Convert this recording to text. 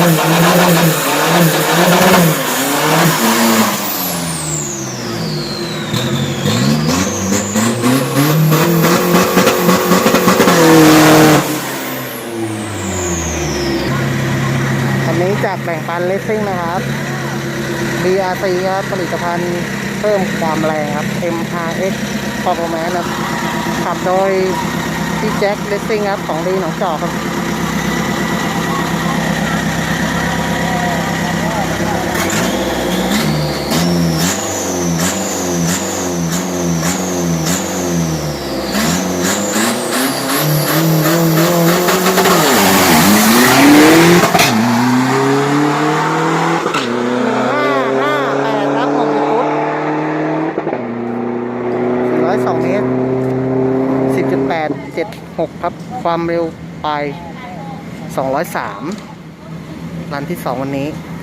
อันี้จากแบ่งปันเลสซิ่งนะครับ BRC ครับผลิตภัณฑ์เพิ่มความแรงครับ MRX Performance ครับขับโดยพี่แจ็คเลสซิ่งครับของดีหนองจอกครับ 2 เมตร 10.876 ครับ ความเร็วไป 203 รันที่ 2 วันนี้